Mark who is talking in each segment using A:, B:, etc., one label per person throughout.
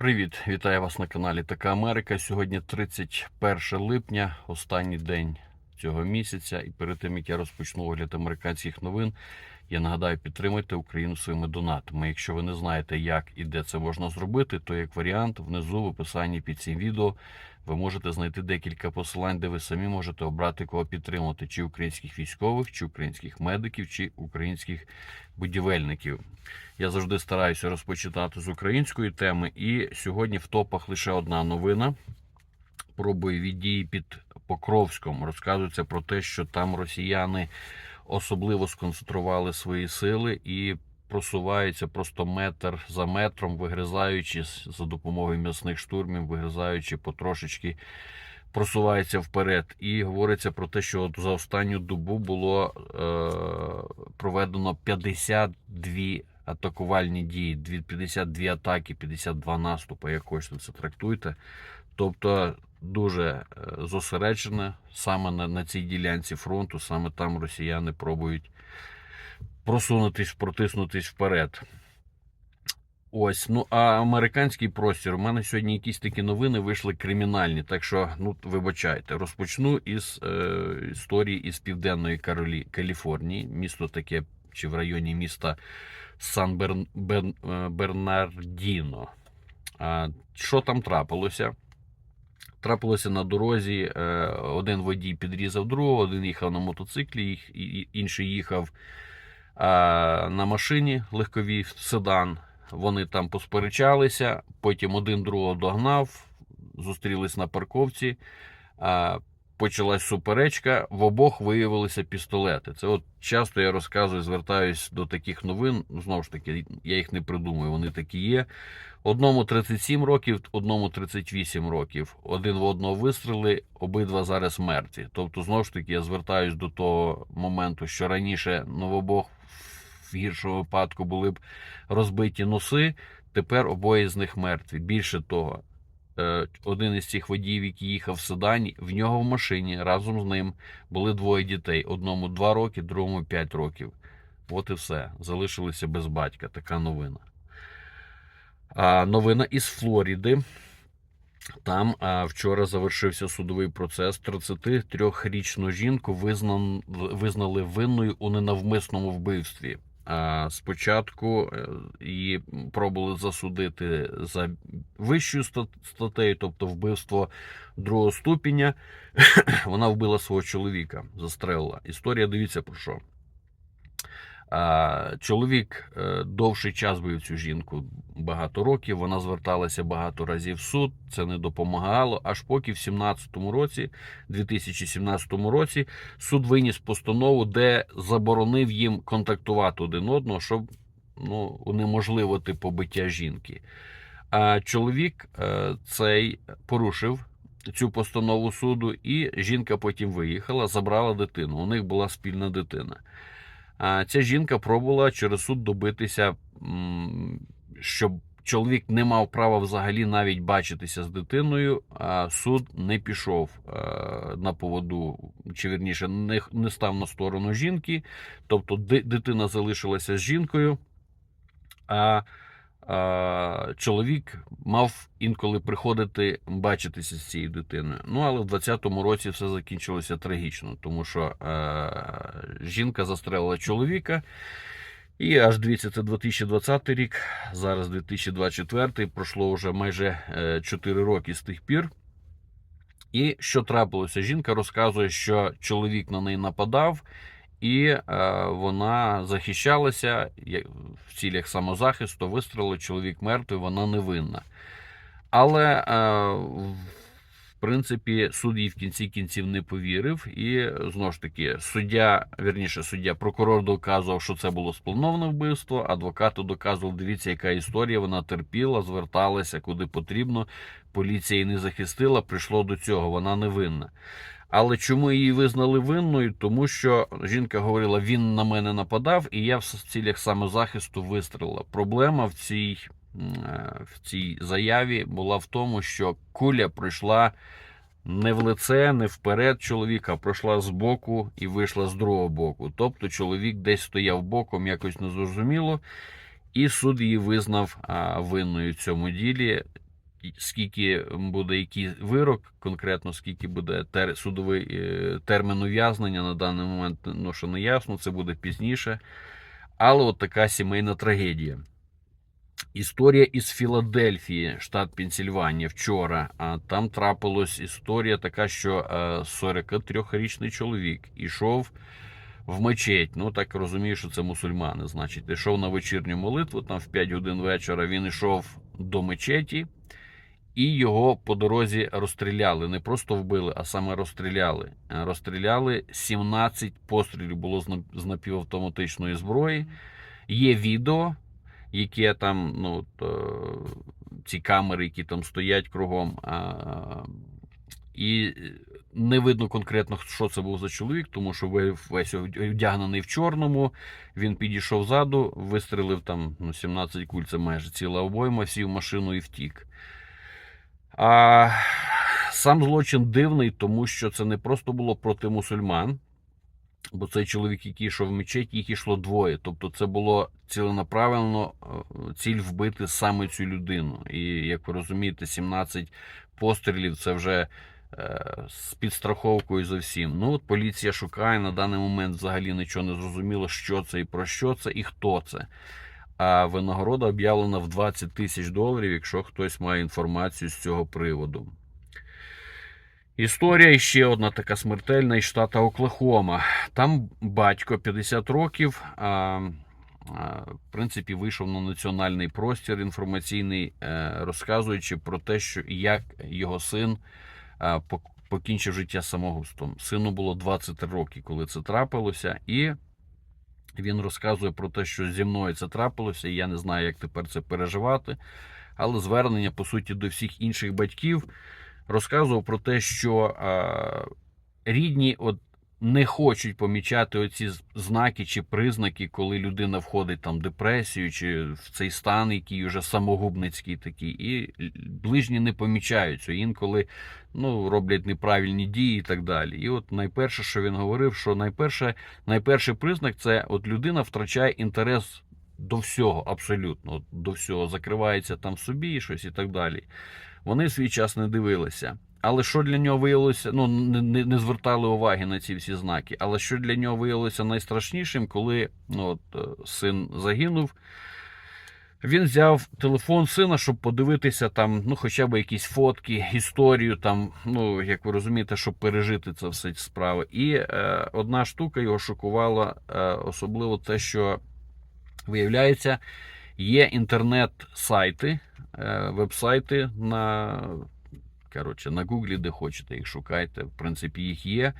A: Привіт, вітаю вас на каналі Така Америка. Сьогодні 31 липня, останній день цього місяця. І перед тим як я розпочну огляд американських новин, я нагадаю, підтримайте Україну своїми донатами. Якщо ви не знаєте, як і де це можна зробити, то як варіант внизу в описанні під цим відео ви можете знайти декілька посилань, де ви самі можете обрати кого підтримувати: чи українських військових, чи українських медиків, чи українських будівельників. Я завжди стараюся розпочинати з української теми. І сьогодні в топах лише одна новина про бойові дії під Покровськом. Розказується про те, що там росіяни особливо сконцентрували свої сили і просуваються просто метр за метром, вигризаючи за допомогою м'ясних штурмів, вигризаючи потрошечки. Просувається вперед, і говориться про те, що за останню добу було е, проведено 52 атакувальні дії, дві- 52 атаки, 52 наступи, як хочете це трактуйте. Тобто дуже е, зосереджене саме на, на цій ділянці фронту, саме там росіяни пробують просунутись, протиснутись вперед. Ось, ну а американський простір. У мене сьогодні якісь такі новини вийшли кримінальні. Так що, ну вибачайте, розпочну із е, історії із південної Каролі... Каліфорнії. Місто таке, чи в районі міста Сан Берн... Бен... е, Бернардіно. А, що там трапилося? Трапилося на дорозі. е, Один водій підрізав другого, один їхав на мотоциклі, інший їхав на машині легковій седан. Вони там посперечалися, потім один другого догнав, зустрілись на парковці. Почалась суперечка, в обох виявилися пістолети. Це от часто я розказую, звертаюсь до таких новин. Знову ж таки, я їх не придумую, вони такі є. Одному 37 років, одному 38 років. Один в одного вистріли, обидва зараз мертві. Тобто, знову ж таки, я звертаюсь до того моменту, що раніше ну, в гіршому випадку були б розбиті носи. Тепер обоє з них мертві. Більше того, е, один із цих водіїв, який їхав в седані, в нього в машині разом з ним були двоє дітей: одному 2 роки, другому 5 років. От і все. Залишилися без батька. Така новина. Новина із Флоріди. Там вчора завершився судовий процес. 33-річну жінку визнан, визнали винною у ненавмисному вбивстві. Спочатку е, її пробували засудити за вищою ста- статтею, тобто вбивство другого ступеня. Вона вбила свого чоловіка, застрелила. Історія дивіться про що. А, чоловік е, довший час бив цю жінку багато років. Вона зверталася багато разів в суд. Це не допомагало. Аж поки в 17-му році, 2017 році, суд виніс постанову, де заборонив їм контактувати один одного, щоб ну, унеможливити побиття жінки. А чоловік е, цей порушив цю постанову суду, і жінка потім виїхала, забрала дитину. У них була спільна дитина. Ця жінка пробувала через суд добитися, щоб чоловік не мав права взагалі навіть бачитися з дитиною, а суд не пішов е, на поводу, чи вірніше, не, став на сторону жінки. Тобто ди- дитина залишилася з жінкою, а чоловік мав інколи приходити бачитися з цією дитиною. Ну, але в 20-му році все закінчилося трагічно, тому що е, жінка застрелила чоловіка. І аж дивіться, це 2020 рік, зараз 2024, пройшло вже майже е, 4 роки з тих пір. І що трапилося? Жінка розказує, що чоловік на неї нападав, і е, вона захищалася в цілях самозахисту, вистрілила, чоловік мертвий, вона невинна. Але, е, принципі, суд їй в кінці кінців не повірив. І знову ж таки, суддя, вірніше, суддя, прокурор доказував, що це було сплановане вбивство. Адвокату доказував, дивіться, яка історія. Вона терпіла, зверталася куди потрібно. Поліція її не захистила. Прийшло до цього. Вона невинна. Але чому її визнали винною? Тому що жінка говорила, він на мене нападав, і я в цілях самозахисту вистрілила. Проблема в цій, в цій заяві була в тому, що куля пройшла не в лице, не вперед чоловіка, а пройшла з боку і вийшла з другого боку. Тобто чоловік десь стояв боком, якось незрозуміло, і суд її визнав винною в цьому ділі. скільки буде який вирок, конкретно скільки буде тер, судовий е, термін ув'язнення на даний момент, ну що не ясно, це буде пізніше. Але от така сімейна трагедія. Історія із Філадельфії, штат Пенсільванія, вчора. А там трапилась історія така, що е, 43-річний чоловік ішов в мечеть. Ну так розумію, що це мусульмани. Значить, ішов на вечірню молитву, там в 5 годин вечора він йшов до мечеті, і його по дорозі розстріляли. Не просто вбили, а саме розстріляли. Е, Розстріляли 17 пострілів було з напівавтоматичної зброї. Є відео, яке там, ну, от, е, ці камери, які там стоять кругом. А, і не видно конкретно, що це був за чоловік, тому що весь вдягнений в чорному. Він підійшов ззаду, вистрелив там ну, 17 куль, це майже ціла обойма, сів машину і втік. А сам злочин дивний, тому що це не просто було проти мусульман, бо цей чоловік, який йшов в мечеть, їх йшло двоє. Тобто це було ціленаправленно е, ціль вбити саме цю людину. І як ви розумієте, 17 пострілів це вже е, з підстраховкою за всім. Ну от поліція шукає на даний момент взагалі нічого не зрозуміло, що це і про що це, і хто це. А винагорода об'явлена в 20 тисяч доларів, якщо хтось має інформацію з цього приводу. Історія ще одна така смертельна із штата Оклахома. Там батько 50 років. А, в принципі, вийшов на національний простір інформаційний, е, розказуючи про те, що як його син покінчив життя самогубством. Сину було 23 роки, коли це трапилося, і він розказує про те, що зі мною це трапилося, і я не знаю, як тепер це переживати. Але звернення, по суті, до всіх інших батьків розказував про те, що рідні от не хочуть помічати оці знаки чи признаки, коли людина входить там в депресію чи в цей стан, який вже самогубницький такий, і ближні не помічають цього. Інколи ну, роблять неправильні дії і так далі. І от найперше, що він говорив, що найперше, найперший признак це от людина втрачає інтерес до всього, абсолютно до всього, закривається там собі щось і так далі. Вони свій час не дивилися. Але що для нього виявилося, ну не, не, звертали уваги на ці всі знаки. Але що для нього виявилося найстрашнішим, коли ну, от, е, син загинув, він взяв телефон сина, щоб подивитися там, ну, хоча б якісь фотки, історію, там, ну, як ви розумієте, щоб пережити це все ці справи. І е, одна штука його шокувала, е, особливо те, що виявляється, є інтернет-сайти, веб-сайти на, коротше, на Гуглі, де хочете, їх шукайте. В принципі, їх є.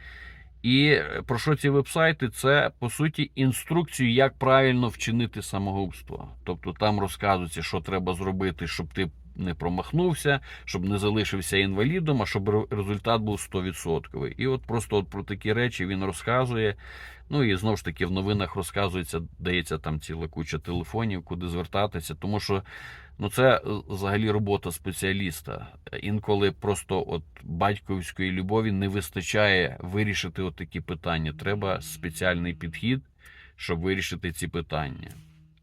A: І е, про що ці веб-сайти? Це по суті інструкцію, як правильно вчинити самогубство. Тобто там розказується, що треба зробити, щоб ти не промахнувся, щоб не залишився інвалідом, а щоб результат був 100%. І от просто от про такі речі він розказує. Ну і знову ж таки в новинах розказується, дається там ціла куча телефонів, куди звертатися, тому що ну це е, взагалі робота спеціаліста. Інколи просто от батьківської любові не вистачає вирішити от такі питання. Треба спеціальний підхід, щоб вирішити ці питання.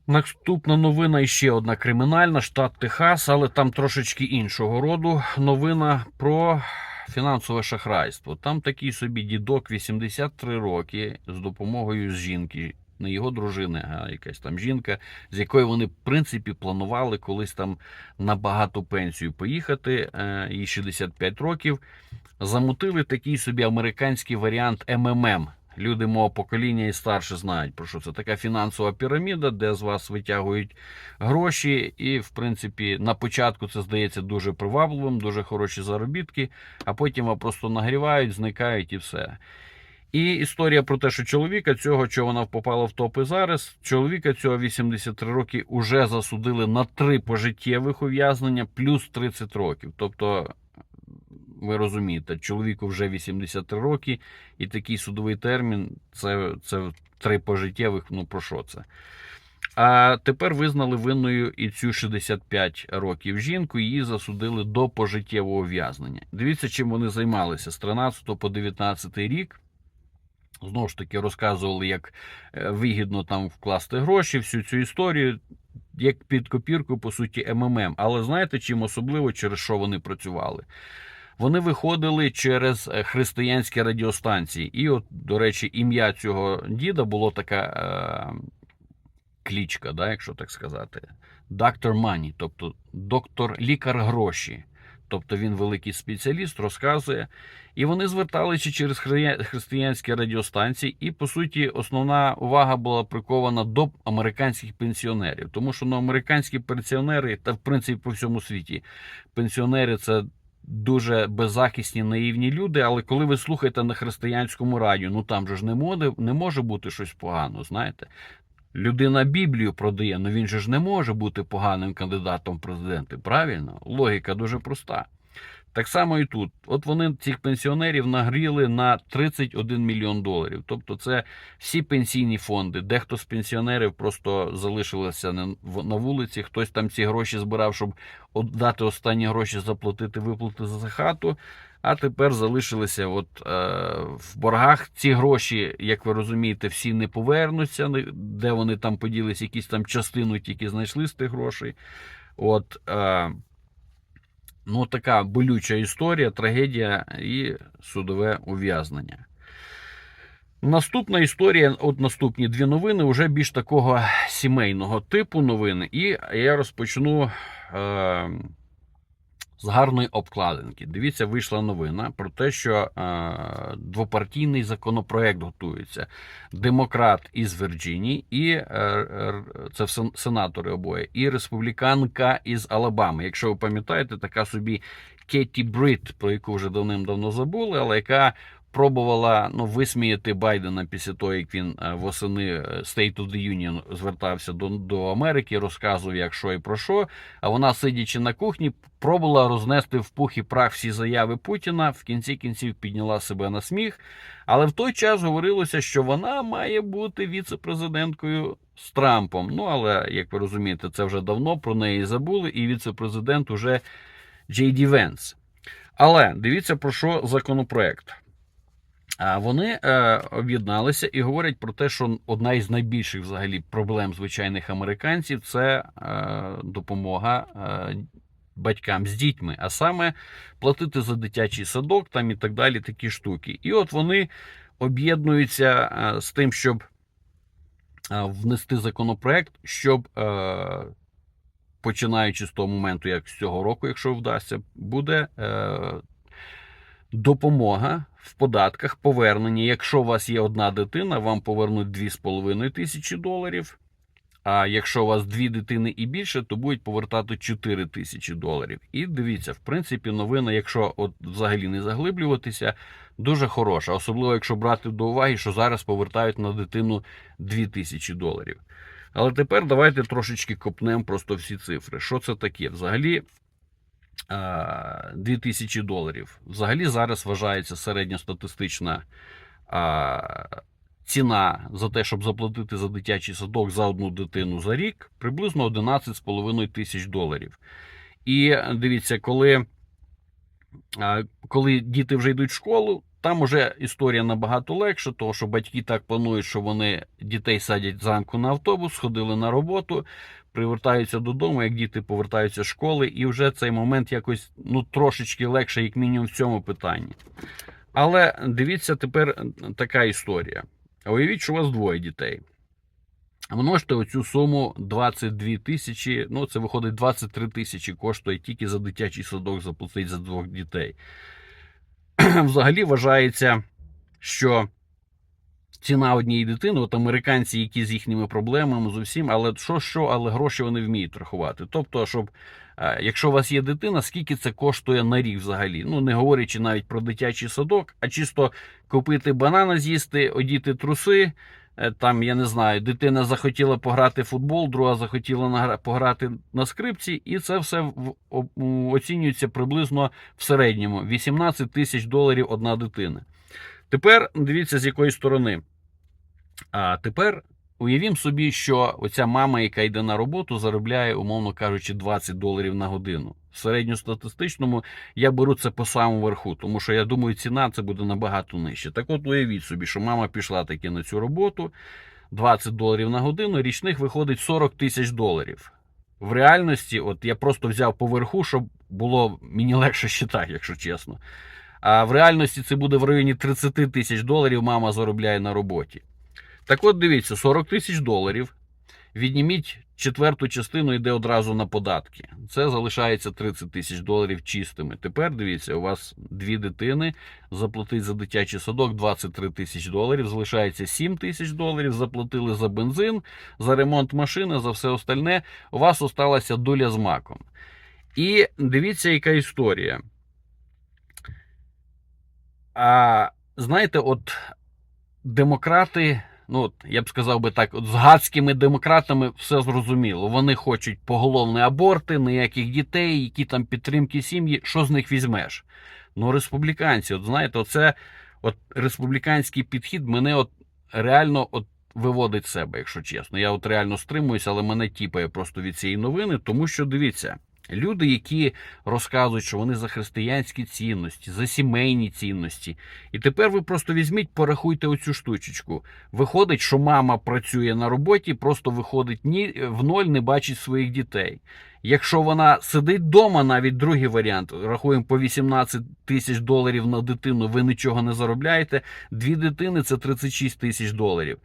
A: Наступна новина ще одна кримінальна, штат Техас, але там трошечки іншого роду. Новина про фінансове шахрайство. Там такий собі дідок 83 роки з допомогою жінки, не його дружини, а якась там жінка, з якою вони, в принципі, планували колись там на багату пенсію поїхати. е, Їй 65 років. Замутили такий собі американський варіант МММ. Люди мого покоління і старше знають про що це така фінансова піраміда, де з вас витягують гроші, і в принципі на початку це здається дуже привабливим, дуже хороші заробітки, а потім вам просто нагрівають, зникають і все. І історія про те, що чоловіка цього, що вона попала в топи зараз, чоловіка цього 83 роки уже засудили на три пожиттєвих ув'язнення плюс 30 років. Тобто, ви розумієте, чоловіку вже 83 роки, і такий судовий термін це, це три пожиттєвих. Ну про що це? А тепер визнали винною і цю 65 років жінку. Її засудили до пожиттєвого ув'язнення. Дивіться, чим вони займалися з 13 по 19 рік. Знову ж таки, розказували, як е, вигідно там вкласти гроші, всю цю історію. як під копірку, по суті, МММ. Але знаєте, чим особливо, через що вони працювали? Вони виходили через е, християнські радіостанції. І, от, до речі, ім'я цього діда було така е, клічка, да, якщо так сказати. Доктор Мані, тобто доктор лікар гроші. Тобто він великий спеціаліст, розказує. І вони зверталися через хри- християнські радіостанції, і по суті основна увага була прикована до американських пенсіонерів, тому що ну, американські пенсіонери, та в принципі по всьому світі, пенсіонери це дуже беззахисні, наївні люди. Але коли ви слухаєте на християнському радіо, ну там же ж не може, не може бути щось погано, знаєте. Людина Біблію продає, ну він же ж не може бути поганим кандидатом в президенти. Правильно? Логіка дуже проста. Так само і тут. От вони цих пенсіонерів нагріли на 31 мільйон доларів. Тобто, це всі пенсійні фонди. Дехто з пенсіонерів просто залишилися на вулиці. Хтось там ці гроші збирав, щоб дати останні гроші заплатити виплати за хату. А тепер залишилися от, е, в боргах. Ці гроші, як ви розумієте, всі не повернуться. Де вони там поділись, якісь там частину тільки знайшли з тих грошей. От, е, ну, така болюча історія, трагедія і судове ув'язнення. Наступна історія, от наступні дві новини, вже більш такого сімейного типу новини. І я розпочну е, з гарної обкладинки. Дивіться, вийшла новина про те, що е, двопартійний законопроект готується. Демократ із Вірджинії, і е, це сен- сенатори обоє, і республіканка із Алабами. Якщо ви пам'ятаєте, така собі Кеті Брит, про яку вже давним-давно забули, але яка пробувала ну, висміяти Байдена після того, як він е, восени е, State of the Union звертався до, до Америки, розказував, як що і про що. А вона, сидячи на кухні, пробувала рознести в пух і прах всі заяви Путіна. В кінці кінців підняла себе на сміх. Але в той час говорилося, що вона має бути віце-президенткою з Трампом. Ну але як ви розумієте, це вже давно про неї забули, і віце-президент уже Джей Ді Венс. Але дивіться про що законопроект. А Вони е, об'єдналися і говорять про те, що одна із найбільших взагалі проблем звичайних американців це е, допомога е, батькам з дітьми, а саме платити за дитячий садок там і так далі, такі штуки. І от вони об'єднуються з тим, щоб внести законопроект, щоб починаючи з того моменту, як з цього року, якщо вдасться, буде допомога в податках, повернення. Якщо у вас є одна дитина, вам повернуть 2,5 тисячі доларів. А якщо у вас дві дитини і більше, то будуть повертати 4 тисячі доларів. І дивіться, в принципі, новина, якщо от взагалі не заглиблюватися, дуже хороша. Особливо, якщо брати до уваги, що зараз повертають на дитину 2 тисячі доларів. Але тепер давайте трошечки копнемо просто всі цифри. Що це таке? Взагалі. 2000 доларів. Взагалі зараз вважається середньостатистична ціна за те, щоб заплатити за дитячий садок за одну дитину за рік, приблизно 11,5 тисяч доларів. І дивіться, коли, коли діти вже йдуть в школу, там уже історія набагато легша, тому що батьки так планують, що вони дітей садять зранку на автобус, сходили на роботу, привертаються додому, як діти повертаються з школи, і вже цей момент якось ну, трошечки легше, як мінімум, в цьому питанні. Але дивіться тепер така історія. Уявіть, що у вас двоє дітей. Множте оцю суму 22 тисячі, ну це виходить 23 тисячі коштує тільки за дитячий садок заплатити за двох дітей. Взагалі вважається, що ціна однієї дитини, от американці, які з їхніми проблемами з усім, але що, що, але гроші вони вміють рахувати. Тобто, щоб якщо у вас є дитина, скільки це коштує на рік взагалі? Ну не говорячи навіть про дитячий садок, а чисто купити банана, з'їсти, одіти труси. е, Там, я не знаю, дитина захотіла пограти в футбол, друга захотіла пограти на скрипці, і це все оцінюється приблизно в середньому 18 тисяч доларів одна дитина. Тепер дивіться, з якої сторони. А тепер уявімо собі, що оця мама, яка йде на роботу, заробляє, умовно кажучи, 20 доларів на годину. В середньостатистичному я беру це по самому верху, тому що я думаю, ціна це буде набагато нижче. Так от уявіть собі, що мама пішла таки на цю роботу, 20 доларів на годину, річних виходить 40 тисяч доларів. в реальності, от я просто взяв поверху, щоб було мені легше считати, якщо чесно. А в реальності це буде в районі 30 тисяч доларів мама заробляє на роботі. Так от дивіться, 40 тисяч доларів. Відніміть четверту частину йде одразу на податки. Це залишається 30 тисяч доларів чистими. Тепер дивіться, у вас дві дитини, заплатить за дитячий садок 23 тисяч доларів, залишається 7 тисяч доларів, заплатили за бензин, за ремонт машини, за все остальне. У вас осталася доля з маком. І дивіться, яка історія. А знаєте, от демократи, ну от я б сказав би так, от з гадськими демократами все зрозуміло. Вони хочуть поголовні аборти, ніяких дітей, які там підтримки сім'ї. Що з них візьмеш? Ну, республіканці, от знаєте, оце от республіканський підхід мене от реально от виводить себе, якщо чесно. Я от реально стримуюся, але мене тіпає просто від цієї новини, тому що дивіться. Люди, які розказують, що вони за християнські цінності, за сімейні цінності. І тепер ви просто візьміть, порахуйте оцю штучечку. Виходить, що мама працює на роботі, просто виходить ні в ноль, не бачить своїх дітей. Якщо вона сидить вдома, навіть другий варіант, рахуємо по 18 тисяч доларів на дитину, ви нічого не заробляєте. Дві дитини це 36 тисяч доларів.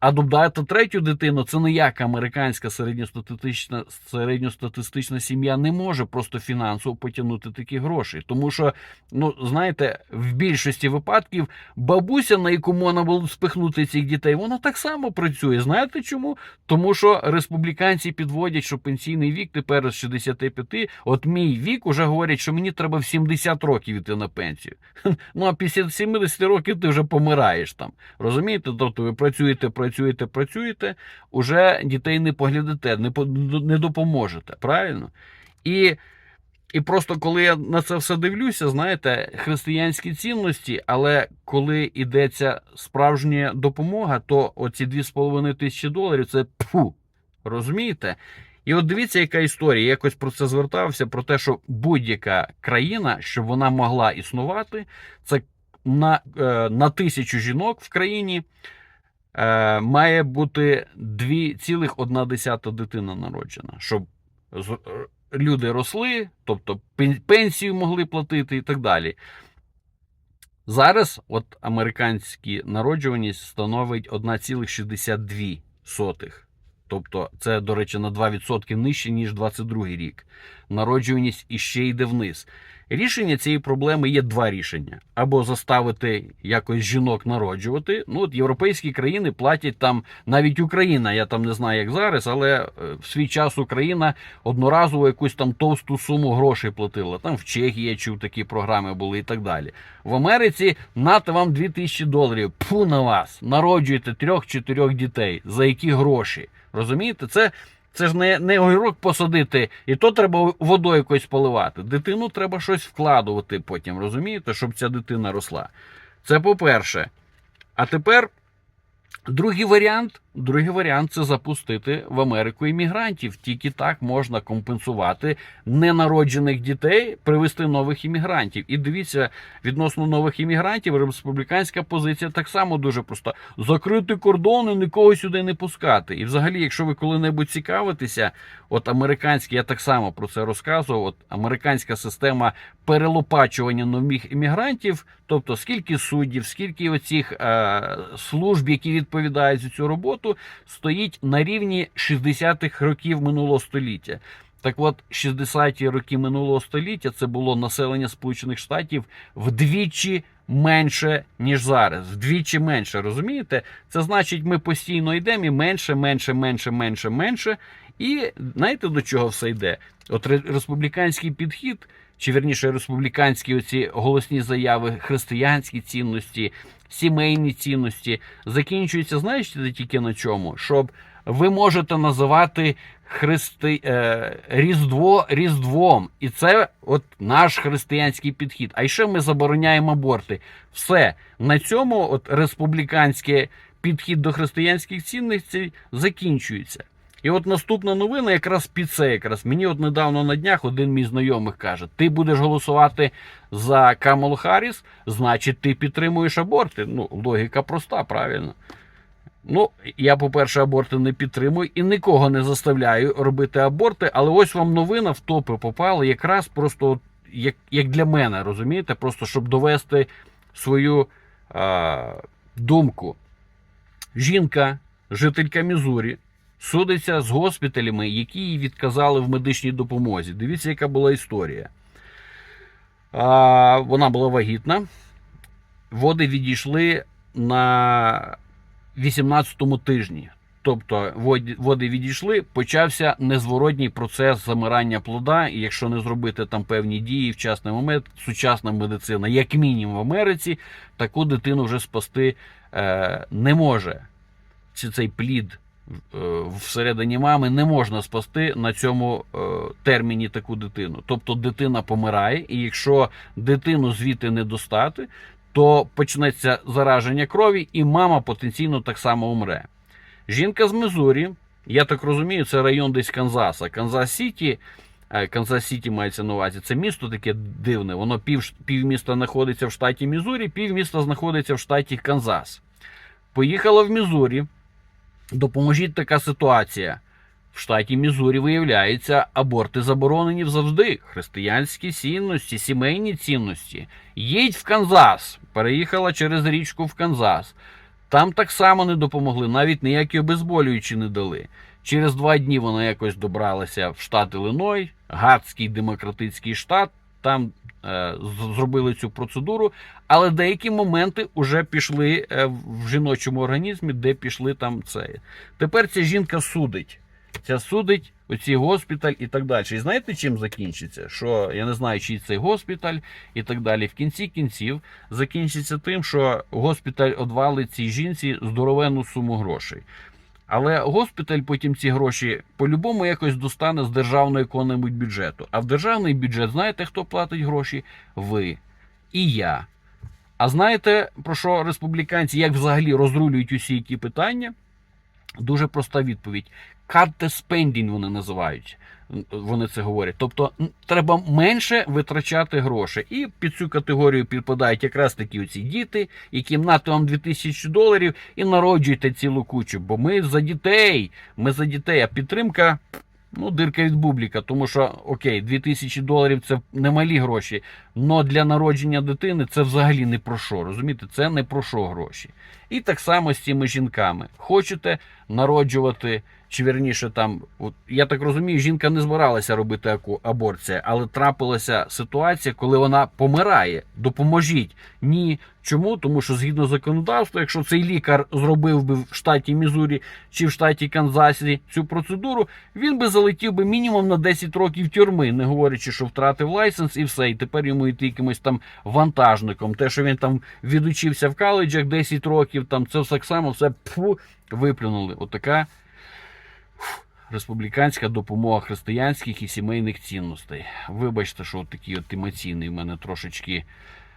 A: А додати третю дитину, це ніяка американська середньостатистична середньостатистична сім'я не може просто фінансово потягнути такі гроші. Тому що, ну знаєте, в більшості випадків бабуся, на яку можна було спихнути цих дітей, вона так само працює. Знаєте чому? Тому що республіканці підводять, що пенсійний вік тепер з 65, От мій вік уже говорять, що мені треба в 70 років іти на пенсію. Ну а після 70 років ти вже помираєш там. Розумієте? Тобто ви працюєте, працюєте, працюєте, працюєте, уже дітей не поглядите, не не допоможете. Правильно? І, і просто коли я на це все дивлюся, знаєте, християнські цінності, але коли йдеться справжня допомога, то оці 2,5 тисячі доларів це пфу. Розумієте? І от дивіться, яка історія. Я якось про це звертався: про те, що будь-яка країна, щоб вона могла існувати, це на, е, на тисячу жінок в країні е, має бути 2,1 дитина народжена, щоб люди росли, тобто пен- пенсію могли платити і так далі. Зараз от американська народжуваність становить 1,62. Тобто, це, до речі, на 2% нижче, ніж 22 рік. Народжуваність іще йде вниз. Рішення цієї проблеми є два рішення: або заставити якось жінок народжувати. Ну, от європейські країни платять там, навіть Україна, я там не знаю, як зараз, але е, в свій час Україна одноразово якусь там товсту суму грошей платила. Там в Чехії я чув такі програми були і так далі. В Америці нате вам 2000 доларів. Пфу на вас! Народжуєте трьох-чотирьох дітей. За які гроші? Розумієте? Це, це ж не, не огірок посадити, і то треба водою якось поливати. Дитину треба щось вкладувати потім, розумієте, щоб ця дитина росла. Це по-перше. А тепер другий варіант. Другий варіант це запустити в Америку іммігрантів. Тільки так можна компенсувати ненароджених дітей, привести нових іммігрантів. І дивіться, відносно нових іммігрантів, республіканська позиція так само дуже проста: закрити кордони, нікого сюди не пускати. І взагалі, якщо ви коли-небудь цікавитеся, от американські, я так само про це розказував. От американська система перелопачування нових іммігрантів, тобто скільки суддів, скільки оцих е, служб, які відповідають за цю роботу, стоїть на рівні 60-х років минулого століття. Так от, 60-ті роки минулого століття це було населення Сполучених Штатів вдвічі менше, ніж зараз. Вдвічі менше, розумієте? Це значить, ми постійно йдемо і менше, менше, менше, менше, менше. І знаєте, до чого все йде? От республіканський підхід, чи вірніше, республіканські оці голосні заяви, християнські цінності, сімейні цінності, закінчується, знаєте, тільки на чому? Щоб ви можете називати христи... е, Різдво Різдвом. І це от наш християнський підхід. А ще ми забороняємо аборти. Все. На цьому от республіканський підхід до християнських цінностей закінчується. І от наступна новина якраз під це якраз. Мені от недавно на днях один мій знайомих каже: ти будеш голосувати за Камалу Харріс, значить ти підтримуєш аборти. Ну, логіка проста, правильно. Ну, я, по-перше, аборти не підтримую і нікого не заставляю робити аборти, але ось вам новина в топи попала якраз просто як, як для мене, розумієте? Просто щоб довести свою а, думку. Жінка, жителька Мізурі, судиться з госпіталями, які їй відказали в медичній допомозі. Дивіться, яка була історія. А, вона була вагітна. Води відійшли на 18-му тижні. Тобто води відійшли, почався незворотній процес замирання плода. І якщо не зробити там певні дії, вчасний момент, сучасна медицина, як мінімум в Америці, таку дитину вже спасти е, не може. Чи цей плід всередині мами не можна спасти на цьому е, терміні таку дитину. Тобто дитина помирає, і якщо дитину звідти не достати, то почнеться зараження крові, і мама потенційно так само умре. Жінка з Мизурі, я так розумію, це район десь Канзаса. Канзас Сіті. е, Канзас Сіті мається на увазі. Це місто таке дивне. Воно пів, півміста знаходиться в штаті Мізурі, півміста знаходиться в штаті Канзас. Поїхала в Мізурі. Допоможіть така ситуація. В штаті Мізурі, виявляється, аборти заборонені завжди. Християнські цінності, сімейні цінності. Їдь в Канзас. Переїхала через річку в Канзас. Там так само не допомогли, навіть ніякі обезболюючі не дали. Через два дні вона якось добралася в штат Іллиной, гадський демократичний штат. Там зробили цю процедуру, але деякі моменти вже пішли е, в жіночому організмі, де пішли там це. Тепер ця жінка судить. Ця судить оцій госпіталь і так далі. І знаєте, чим закінчиться? Що я не знаю, чий цей госпіталь і так далі. В кінці кінців закінчиться тим, що госпіталь одвалить цій жінці здоровенну суму грошей. Але госпіталь потім ці гроші по-любому якось достане з державного якого-небудь бюджету. А в державний бюджет, знаєте, хто платить гроші? Ви і я. А знаєте, про що республіканці як взагалі розрулюють усі які питання? Дуже проста відповідь. Cut the spending вони називають. Вони це говорять. Тобто треба менше витрачати гроші. І під цю категорію підпадають якраз такі оці діти, яким нато вам 2000 доларів і народжуйте цілу кучу. Бо ми за дітей, ми за дітей, а підтримка. Ну, дирка від бубліка, тому що окей, 2000 доларів це немалі гроші. але для народження дитини це взагалі не про що. Розумієте, це не про що гроші. І так само з цими жінками. Хочете народжувати, чи вірніше там, от, я так розумію, жінка не збиралася робити аборцію, але трапилася ситуація, коли вона помирає. Допоможіть. Ні. Чому? Тому що згідно законодавства, якщо цей лікар зробив би в штаті Мізурі чи в штаті Канзасі цю процедуру, він би залетів би мінімум на 10 років тюрми, не говорячи, що втратив лайсенс і все. І тепер йому йти якимось там вантажником. Те, що він там відучився в коледжах 10 років, там це все так само все пфу, виплюнули. Отака фу, республіканська допомога християнських і сімейних цінностей. Вибачте, що такий от емоційний в мене трошечки.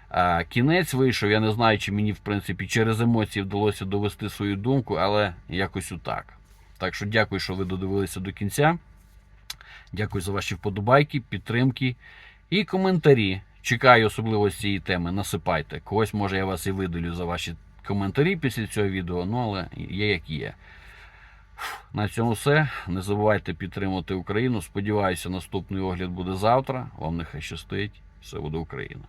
A: А, кінець вийшов. Я не знаю, чи мені, в принципі, через емоції вдалося довести свою думку, але якось отак. Так що дякую, що ви додивилися до кінця. Дякую за ваші вподобайки, підтримки і коментарі. Чекаю особливо з цієї теми. Насипайте. Когось, може, я вас і видалю за ваші коментарі після цього відео, ну але є як є. На цьому все. Не забувайте підтримувати Україну. Сподіваюся, наступний огляд буде завтра. Вам нехай щастить. Все буде Україна.